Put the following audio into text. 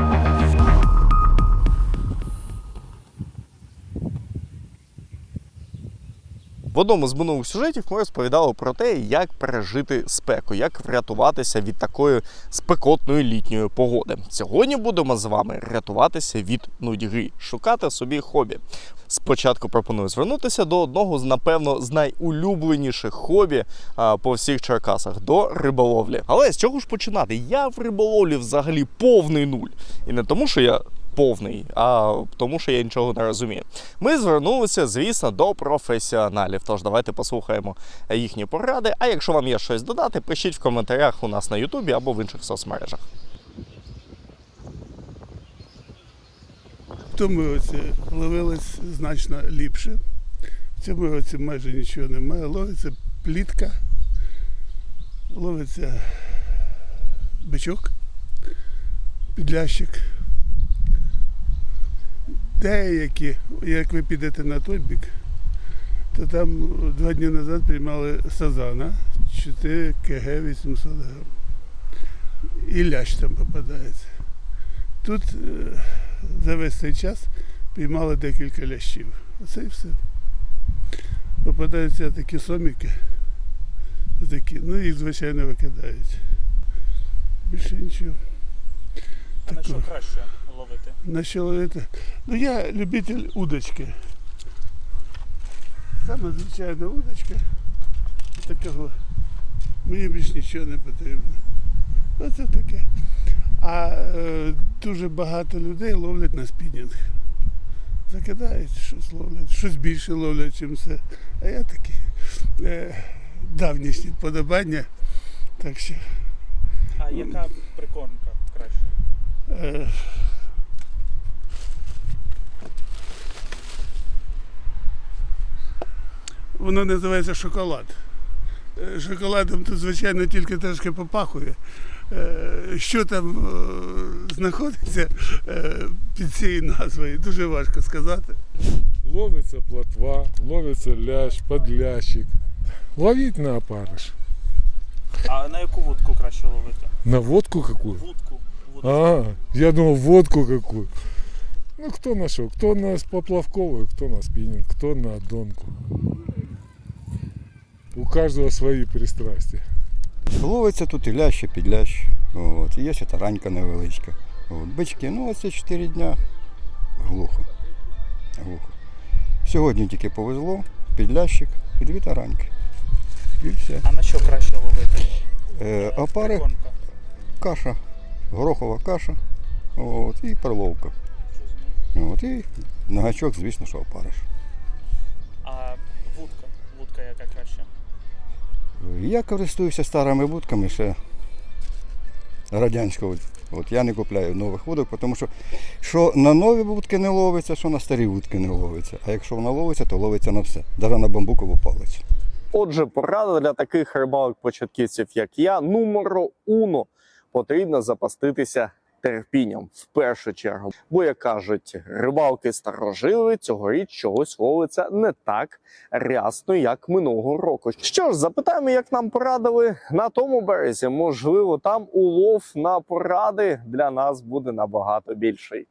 Thank you. В одному з минулих сюжетів ми розповідали про те, як пережити спеку, як врятуватися від такої спекотної літньої погоди. Сьогодні будемо з вами рятуватися від нудьги, шукати собі хобі. Спочатку пропоную звернутися до одного з, напевно, з найулюбленіших хобі а, по всіх Черкасах до риболовлі. Але з чого ж починати? Я в риболовлі взагалі повний нуль. І не тому, що я повний, а тому, що я нічого не розумію. Ми звернулися, звісно, до професіоналів. Тож давайте послухаємо їхні поради. А якщо вам є щось додати, пишіть в коментарях у нас на Ютубі або в інших соцмережах. В тому році ловилось значно ліпше. В цьому році майже нічого немає. Ловиться плітка, ловиться бичок, підлящик. Деякі, як ви підете на той бік, то там два дні назад приймали сазана 4 КГ 800 грам. І лящ там попадається. Тут е, за весь цей час піймали декілька лящів. Оце і все. Попадаються такі соміки, такі, ну їх звичайно викидають. Більше нічого. А на що краще ловити? На що ловити? Ну я любитель удочки. Саме звичайна удочка. Такого. Мені більш нічого не потрібно. Оце таке. А е, дуже багато людей ловлять на спінінг. Закидають, щось ловлять, щось більше ловлять, чим все. А я такі е, давнішні вподобання. Так що А яка прикормка краще? Е, Воно називається шоколад. Е, Шоколадом тут, звичайно, тільки трошки попахує. Е, Що там е, знаходиться під цією назвою, дуже важко сказати. Ловится плотва, ловится лящ, подлящик. Ловить на опарыш. А на яку вудку краще ловити? На водку какую? Вудку. Вудку. А, я думал, водку какую. Ну, кто на что? Кто на поплавковую, кто на спиннинг, кто на донку. У каждого свои пристрастия. Ловиться тут і лящ, і підлящ. От. Є ще таранька невеличка. От. Бички, ну оце 4 дня. Глухо. Глухо. Сьогодні тільки повезло, підлящик і дві тараньки. І все. А на що краще ловити? Е, опари, каша, горохова каша от, і перловка. От, і на гачок, звісно, що опариш. А вудка? Вудка яка краще? Я користуюся старими будками ще радянського. От я не купляю нових вудок, тому що що на нові будки не ловиться, що на старі будки не ловиться. А якщо вона ловиться, то ловиться на все, навіть на бамбукову палицю. Отже, порада для таких рибалок-початківців, як я, нумеро уно. Потрібно запаститися терпінням в першу чергу. Бо, як кажуть, рибалки старожили цьогоріч чогось ловиться не так рясно, як минулого року. Що ж, запитаємо, як нам порадили на тому березі. Можливо, там улов на поради для нас буде набагато більший.